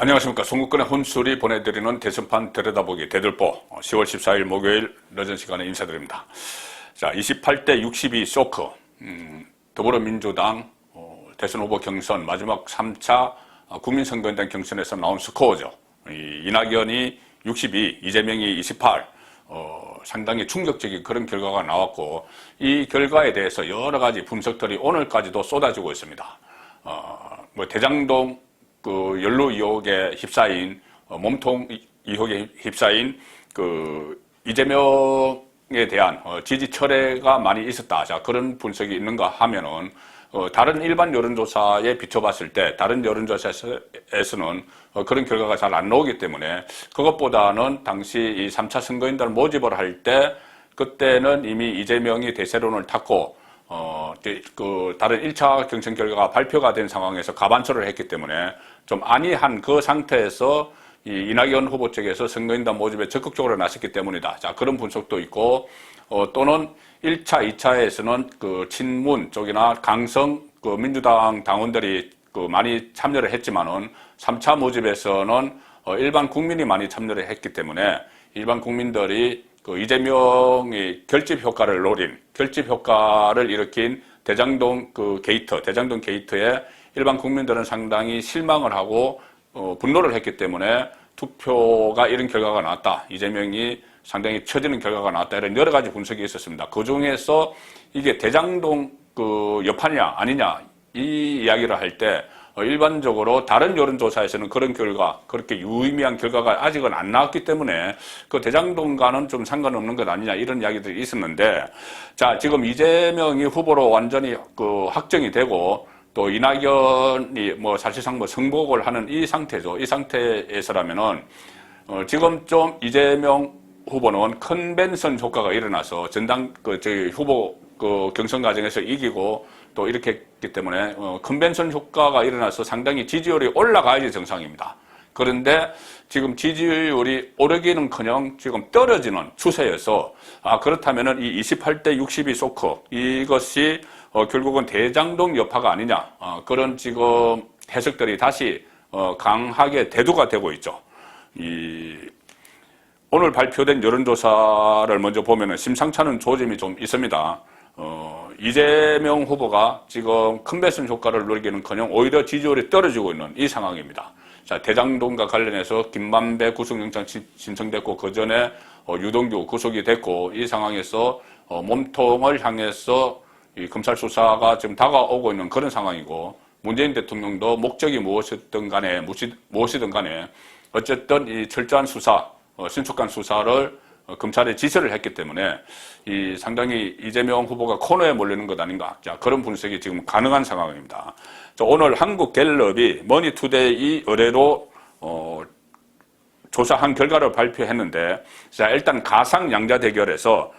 안녕하십니까. 송국근의 혼술이 보내드리는 대선판 들여다보기 대들보 10월 14일 목요일 늦은 시간에 인사드립니다. 자, 28대 62 쇼크, 음, 더불어민주당 어, 대선 후보 경선 마지막 3차 국민선거인단 경선에서 나온 스코어죠. 이, 이낙연이 62, 이재명이 28, 어, 상당히 충격적인 그런 결과가 나왔고 이 결과에 대해서 여러 가지 분석들이 오늘까지도 쏟아지고 있습니다. 어, 뭐 대장동 그 연루 의혹에 휩싸인 어, 몸통 의혹에 휩싸인 그 이재명에 대한 어, 지지 철회가 많이 있었다. 자 그런 분석이 있는가 하면은 어, 다른 일반 여론조사에 비춰봤을 때 다른 여론조사에서는 어, 그런 결과가 잘 안 나오기 때문에 그것보다는 당시 이 3차 선거인단을 모집을 할 때 그때는 이미 이재명이 대세론을 탔고 어, 그 다른 1차 경선 결과가 발표가 된 상황에서 가반초를 했기 때문에 좀 안이한 그 상태에서 이 이낙연 후보 쪽에서 선거인단 모집에 적극적으로 나섰기 때문이다. 자, 그런 분석도 있고, 어, 또는 1차, 2차에서는 그 친문 쪽이나 강성 그 민주당 당원들이 그 많이 참여를 했지만은 3차 모집에서는 어, 일반 국민이 많이 참여를 했기 때문에 일반 국민들이 그 이재명의 결집 효과를 노린 결집 효과를 일으킨 대장동 그 게이트, 대장동 게이트에 일반 국민들은 상당히 실망을 하고 어, 분노를 했기 때문에 투표가 이런 결과가 나왔다. 이재명이 상당히 처지는 결과가 나왔다. 이런 여러 가지 분석이 있었습니다. 그 중에서 이게 대장동 그 여파냐 아니냐 이 이야기를 할때 어, 일반적으로 다른 여론조사에서는 그런 결과, 그렇게 유의미한 결과가 아직은 안 나왔기 때문에 그 대장동과는 좀 상관없는 것 아니냐 이런 이야기들이 있었는데 자, 지금 이재명이 후보로 완전히 그 확정이 되고 또 이낙연이 뭐 사실상 뭐 승복을 하는 이 상태죠. 이 상태에서라면은 어, 지금 좀 이재명 후보는 컨벤션 효과가 일어나서 전당 그 저희 후보 그 경선 과정에서 이기고 또 이렇게 했기 때문에 어, 컨벤션 효과가 일어나서 상당히 지지율이 올라가야지 정상입니다. 그런데 지금 지지율이 오르기는커녕 지금 떨어지는 추세여서 아 그렇다면은 이 28대 62 소크 이것이 어, 결국은 대장동 여파가 아니냐 어, 그런 지금 해석들이 다시 어, 강하게 대두가 되고 있죠. 이 오늘 발표된 여론조사를 먼저 보면은 심상찮은 조짐이 좀 있습니다. 어, 이재명 후보가 지금 컨벤션 효과를 누리기는커녕 오히려 지지율이 떨어지고 있는 이 상황입니다. 자, 대장동과 관련해서 김만배 구속영장 신청됐고 그 전에 어, 유동규 구속이 됐고 이 상황에서 어, 몸통을 향해서 이 검찰 수사가 지금 다가오고 있는 그런 상황이고 문재인 대통령도 목적이 무엇이든 간에 무엇이든 간에 어쨌든 이 철저한 수사, 어, 신속한 수사를 어, 검찰에 지시를 했기 때문에 이 상당히 이재명 후보가 코너에 몰리는 것 아닌가. 자, 그런 분석이 지금 가능한 상황입니다. 자, 오늘 한국 갤럽이 머니투데이 의뢰로 어, 조사한 결과를 발표했는데 자, 일단 가상 양자 대결에서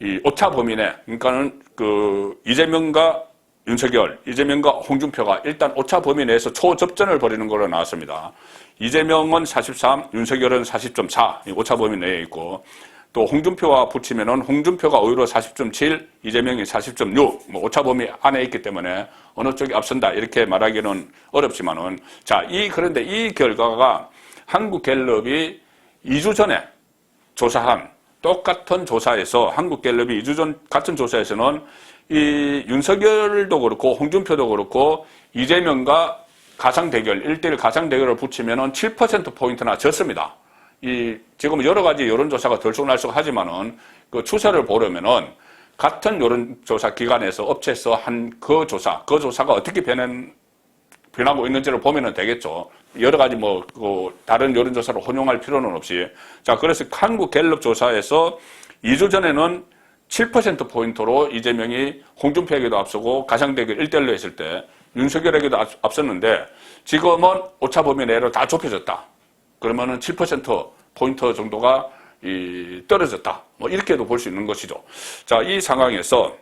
이 오차 범위 내 그러니까는 그 이재명과 윤석열, 이재명과 홍준표가 일단 오차 범위 내에서 초접전을 벌이는 걸로 나왔습니다. 이재명은 43, 윤석열은 40.4, 오차 범위 내에 있고, 또 홍준표와 붙이면은 홍준표가 오히려 40.7, 이재명이 40.6, 뭐 오차 범위 안에 있기 때문에 어느 쪽이 앞선다 이렇게 말하기는 어렵지만은. 자, 이 그런데 이 결과가 한국 갤럽이 2주 전에 조사한 똑같은 조사에서 한국 갤럽이 2주 전 같은 조사에서는 이 윤석열도 그렇고 홍준표도 그렇고 이재명과 가상 대결, 1대1 가상 대결을 붙이면은 7%포인트나 졌습니다. 이, 지금 여러 가지 여론조사가 들쑥날쑥 하지만은 그 추세를 보려면은 같은 여론조사 기관에서 업체에서 한 그 조사, 그 조사가 어떻게 변한, 변하고 있는지를 보면은 되겠죠. 여러 가지 뭐, 그 다른 여론조사를 혼용할 필요는 없이. 자, 그래서 한국 갤럽 조사에서 2주 전에는 7%포인트로 이재명이 홍준표에게도 앞서고 가상대결 1대1로 했을 때 윤석열에게도 앞섰는데 지금은 오차 범위 내로 다 좁혀졌다. 그러면은 7% 포인트 정도가 이 떨어졌다. 뭐 이렇게도 볼 수 있는 것이죠. 자, 이 상황에서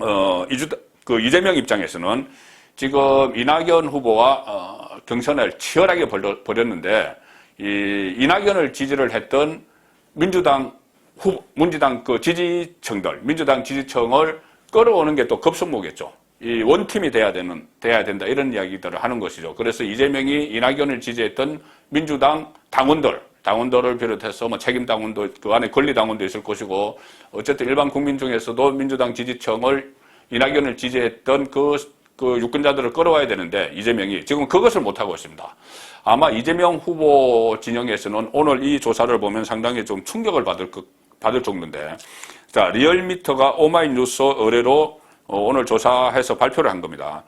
어 이주 그 이재명 입장에서는 지금 이낙연 후보와 어, 경선을 치열하게 벌였는데 이 이낙연을 지지를 했던 민주당 후, 민주당 그 지지층들, 민주당 지지층을 끌어오는 게 또 급선무겠죠. 이 원팀이 돼야 되는 돼야 된다 이런 이야기들을 하는 것이죠. 그래서 이재명이 이낙연을 지지했던 민주당 당원들 당원들을 비롯해서 뭐 책임 당원도 그 안에 권리 당원도 있을 것이고 어쨌든 일반 국민 중에서도 민주당 지지층을 이낙연을 지지했던 그, 그 유권자들을 끌어와야 되는데 이재명이 지금 그것을 못 하고 있습니다. 아마 이재명 후보 진영에서는 오늘 이 조사를 보면 상당히 좀 충격을 받을, 것- 받을 정도인데 자, 리얼미터가 오마이뉴스 의뢰로 어, 오늘 조사해서 발표를 한 겁니다.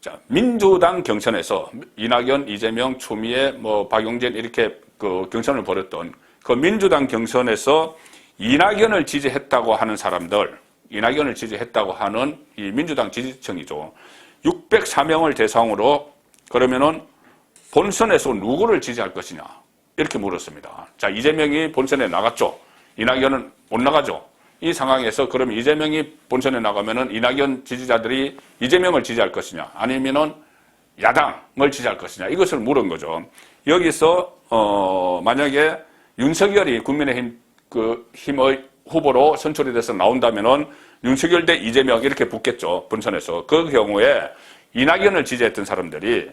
자, 민주당 경선에서 이낙연, 이재명, 추미애, 뭐 박용진 이렇게 그 경선을 벌였던 그 민주당 경선에서 이낙연을 지지했다고 하는 사람들, 이낙연을 지지했다고 하는 이 민주당 지지층이죠. 604명을 대상으로 그러면은 본선에서 누구를 지지할 것이냐 이렇게 물었습니다. 자 이재명이 본선에 나갔죠. 이낙연은 못 나가죠. 이 상황에서 그럼 이재명이 본선에 나가면은 이낙연 지지자들이 이재명을 지지할 것이냐 아니면은 야당을 지지할 것이냐 이것을 물은 거죠. 여기서 어 만약에 윤석열이 국민의힘 그 힘의 후보로 선출이 돼서 나온다면은 윤석열 대 이재명 이렇게 붙겠죠 본선에서 그 경우에 이낙연을 지지했던 사람들이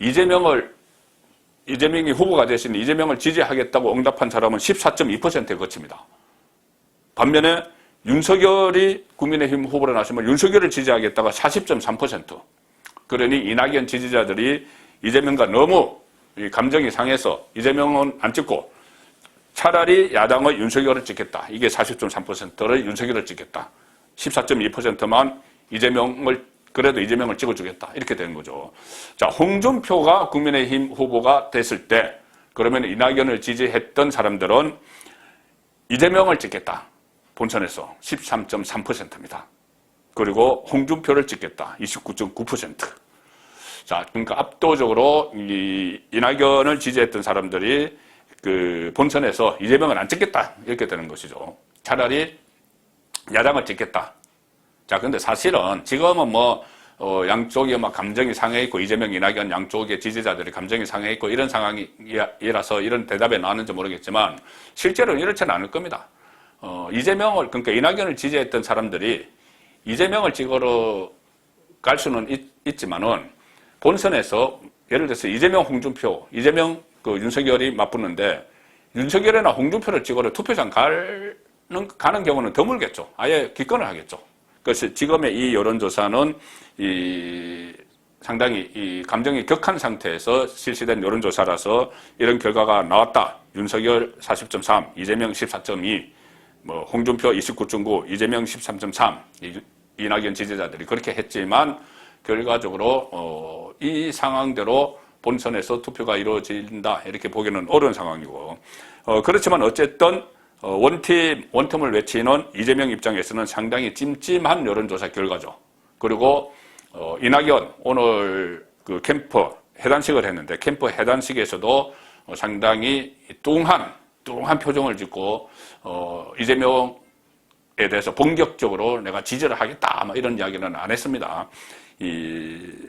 이재명을 이재명이 후보가 되신 이재명을 지지하겠다고 응답한 사람은 14.2%에 그칩니다. 반면에 윤석열이 국민의힘 후보로 나서면 윤석열을 지지하겠다가 40.3%. 그러니 이낙연 지지자들이 이재명과 너무 이 감정이 상해서 이재명은 안 찍고 차라리 야당의 윤석열을 찍겠다. 이게 40.3%를 윤석열을 찍겠다. 14.2%만 이재명을 그래도 이재명을 찍어주겠다. 이렇게 되는 거죠. 자, 홍준표가 국민의힘 후보가 됐을 때 그러면 이낙연을 지지했던 사람들은 이재명을 찍겠다. 본선에서 13.3%입니다. 그리고 홍준표를 찍겠다. 29.9%. 자, 그러니까 압도적으로 이 이낙연을 지지했던 사람들이 그 본선에서 이재명을 안 찍겠다. 이렇게 되는 것이죠. 차라리 야당을 찍겠다. 자, 근데 사실은 지금은 뭐, 어, 양쪽이 막 감정이 상해 있고, 이재명, 이낙연 양쪽의 지지자들이 감정이 상해 있고, 이런 상황이라서 이런 대답이 나왔는지 모르겠지만, 실제로는 이렇지는 않을 겁니다. 어, 이재명을, 그러니까 이낙연을 지지했던 사람들이 이재명을 찍으러 갈 수는 있, 지만은 본선에서 예를 들어서 이재명, 홍준표, 이재명, 그 윤석열이 맞붙는데, 윤석열이나 홍준표를 찍으러 투표장 가는, 가는 경우는 드물겠죠. 아예 기권을 하겠죠. 그래서 지금의 이 여론조사는 이 상당히 이 감정이 격한 상태에서 실시된 여론조사라서 이런 결과가 나왔다. 윤석열 40.3, 이재명 14.2, 뭐 홍준표 29.9, 이재명 13.3, 이- 이낙연 지지자들이 그렇게 했지만 결과적으로 어, 이 상황대로 본선에서 투표가 이루어진다 이렇게 보기는 어려운 상황이고 어, 그렇지만 어쨌든 어, 원팀 원팀을 외치는 이재명 입장에서는 상당히 찜찜한 여론조사 결과죠. 그리고 어, 이낙연 오늘 그 캠프 해단식을 했는데 캠프 해단식에서도 어, 상당히 뚱한 뚱한 표정을 짓고 어, 이재명에 대해서 본격적으로 내가 지지를 하겠다 뭐 이런 이야기는 안 했습니다. 이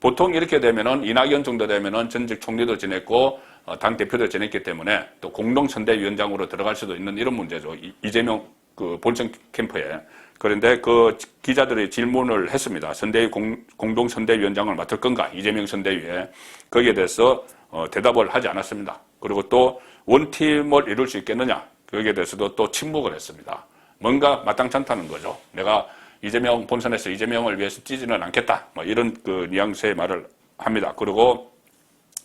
보통 이렇게 되면은 이낙연 정도 되면은 전직 총리도 지냈고 어, 당 대표도 지냈기 때문에 또 공동 선대위원장으로 들어갈 수도 있는 이런 문제죠. 이- 이재명 그 본선 캠프에 그런데 그 기자들이 질문을 했습니다. 선대위 공, 공동 선대위원장을 맡을 건가 이재명 선대위에 거기에 대해서 어, 대답을 하지 않았습니다. 그리고 또 원팀을 이룰 수 있겠느냐 거기에 대해서도 또 침묵을 했습니다. 뭔가 마땅치 않다는 거죠. 내가 이재명 본선에서 이재명을 위해서 찌지는 않겠다. 뭐 이런 그 뉘앙스의 말을 합니다. 그리고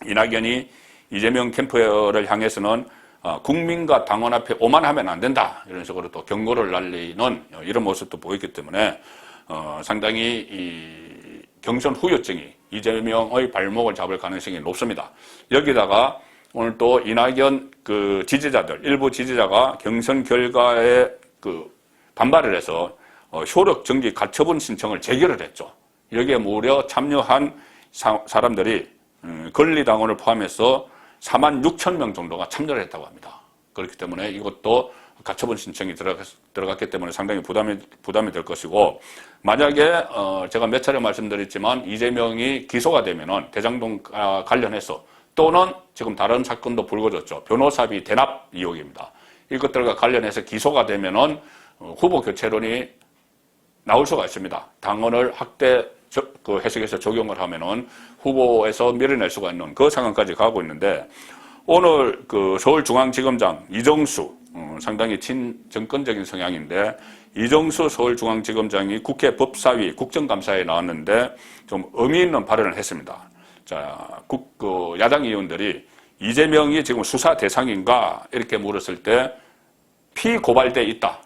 이낙연이 이재명 캠프를 향해서는 어, 국민과 당원 앞에 오만하면 안 된다. 이런 식으로 또 경고를 날리는 이런 모습도 보였기 때문에 어, 상당히 이 경선 후유증이 이재명의 발목을 잡을 가능성이 높습니다. 여기다가 오늘 또 이낙연 그 지지자들 일부 지지자가 경선 결과에 그 반발을 해서 어, 효력 정지 가처분 신청을 제기를 했죠. 여기에 무려 참여한 사, 사람들이 음, 권리당원을 포함해서 4만 6천 명 정도가 참여를 했다고 합니다. 그렇기 때문에 이것도 가처분 신청이 들어갔, 들어갔기 때문에 상당히 부담이, 부담이 될 것이고, 만약에, 어, 제가 몇 차례 말씀드렸지만, 이재명이 기소가 되면은 대장동 아, 관련해서 또는 지금 다른 사건도 불거졌죠. 변호사비 대납 의혹입니다. 이것들과 관련해서 기소가 되면은 어, 후보 교체론이 나올 수가 있습니다. 당원을 학대 저- 그 해석해서 적용을 하면은 후보에서 밀어낼 수가 있는 그 상황까지 가고 있는데 오늘 그 서울중앙지검장 이정수 어, 상당히 친정권적인 성향인데 이정수 서울중앙지검장이 국회 법사위 국정감사에 나왔는데 좀 의미 있는 발언을 했습니다. 자, 국, 그 야당 의원들이 이재명이 지금 수사 대상인가 이렇게 물었을 때 피고발돼 있다.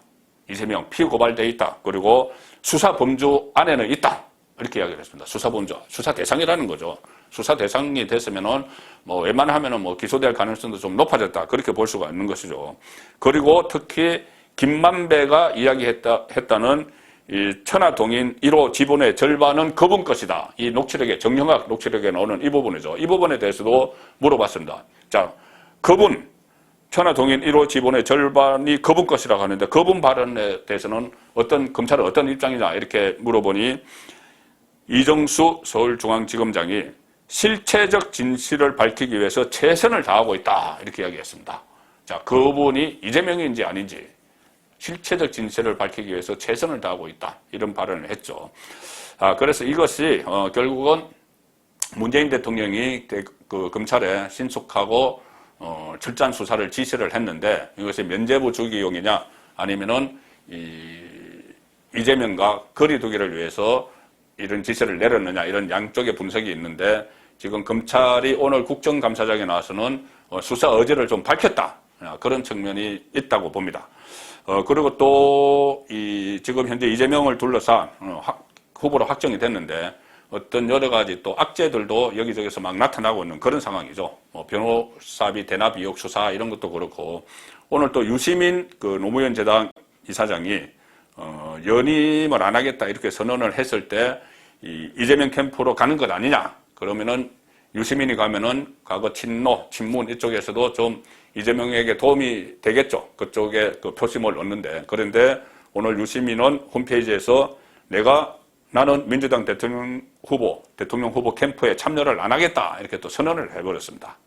이재명 피고발돼 있다. 그리고 수사 범주 안에는 있다. 이렇게 이야기를 했습니다. 수사 범주, 수사 대상이라는 거죠. 수사 대상이 됐으면은 뭐 웬만하면은 뭐 기소될 가능성도 좀 높아졌다. 그렇게 볼 수가 있는 것이죠. 그리고 특히 김만배가 이야기했다 했다는 이 천하동인 1호 지분의 절반은 그분 것이다. 이 녹취록에 정형학 녹취록에 나오는 이 부분이죠. 이 부분에 대해서도 물어봤습니다. 자, 그분 천하동인 1호 지분의 절반이 그분 것이라고 하는데 그분 발언에 대해서는 어떤 검찰은 어떤 입장이냐 이렇게 물어보니 이정수 서울중앙지검장이 실체적 진실을 밝히기 위해서 최선을 다하고 있다 이렇게 이야기했습니다. 자, 그분이 이재명인지 아닌지 실체적 진실을 밝히기 위해서 최선을 다하고 있다 이런 발언을 했죠. 아, 그래서 이것이 어, 결국은 문재인 대통령이 대- 그 검찰에 신속하고 어, 철저한 수사를 지시를 했는데 이것이 면죄부 주기용이냐 아니면은 이 이재명과 거리두기를 위해서 이런 지시를 내렸느냐 이런 양쪽의 분석이 있는데 지금 검찰이 오늘 국정감사장에 나와서는 어, 수사 의지를 좀 밝혔다 아, 그런 측면이 있다고 봅니다. 어, 그리고 또 이 지금 현재 이재명을 둘러싼 어, 확- 후보로 확정이 됐는데 어떤 여러 가지 또 악재들도 여기저기서 막 나타나고 있는 그런 상황이죠. 뭐 변호사비 대납 의혹 수사 이런 것도 그렇고 오늘 또 유시민 그 노무현 재단 이사장이 어, 연임을 안 하겠다 이렇게 선언을 했을 때 이 이재명 캠프로 가는 것 아니냐 그러면은 유시민이 가면은 과거 친노 친문 이쪽에서도 좀 이재명에게 도움이 되겠죠 그쪽에 그 표심을 얻는데 그런데 오늘 유시민은 홈페이지에서 내가 나는 민주당 대통령 후보 대통령 후보 캠프에 참여를 안 하겠다 이렇게 또 선언을 해버렸습니다.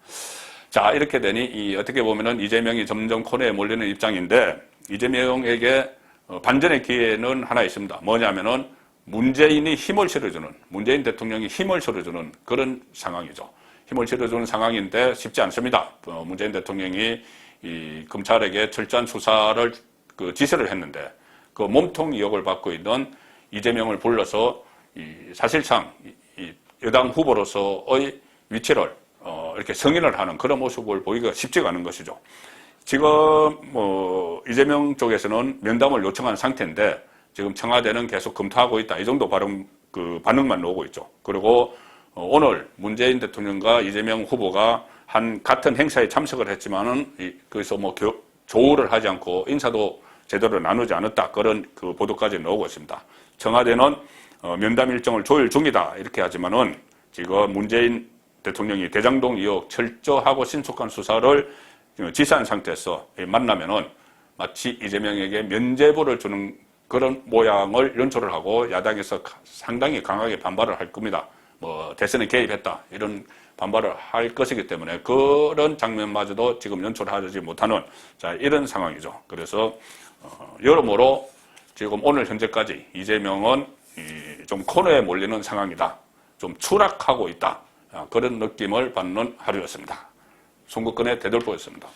자, 이렇게 되니 이 어떻게 보면은 이재명이 점점 코너에 몰리는 입장인데 이재명에게 어, 반전의 기회는 하나 있습니다. 뭐냐면은 문재인이 힘을 실어주는 문재인 대통령이 힘을 실어주는 그런 상황이죠. 힘을 실어주는 상황인데 쉽지 않습니다. 어, 문재인 대통령이 이 검찰에게 철저한 수사를 그 지시를 했는데 그 몸통 의혹을 받고 있는 이재명을 불러서 이 사실상 이- 이 여당 후보로서의 위치를 어, 이렇게 승인을 하는 그런 모습을 보기가 쉽지가 않은 것이죠. 지금 뭐 이재명 쪽에서는 면담을 요청한 상태인데 지금 청와대는 계속 검토하고 있다. 이 정도 발언 그 반응만 나오고 있죠. 그리고 어, 오늘 문재인 대통령과 이재명 후보가 한 같은 행사에 참석을 했지만은 이- 거기서 뭐 교- 조우를 하지 않고 인사도 제대로 나누지 않았다. 그런 그 보도까지 나오고 있습니다. 청와대는 어, 면담 일정을 조율 중이다. 이렇게 하지만은 지금 문재인 대통령이 대장동 의혹 철저하고 신속한 수사를 지시한 상태에서 만나면은 마치 이재명에게 면죄부를 주는 그런 모양을 연출을 하고 야당에서 가- 상당히 강하게 반발을 할 겁니다. 뭐 대선에 개입했다 이런 반발을 할 것이기 때문에 그런 장면마저도 지금 연출하지 못하는 자 이런 상황이죠. 그래서 어, 여러모로 지금 오늘 현재까지 이재명은 이 좀 코너에 몰리는 상황이다. 좀 추락하고 있다. 아, 그런 느낌을 받는 하루였습니다. 송국근의 대돌보였습니다.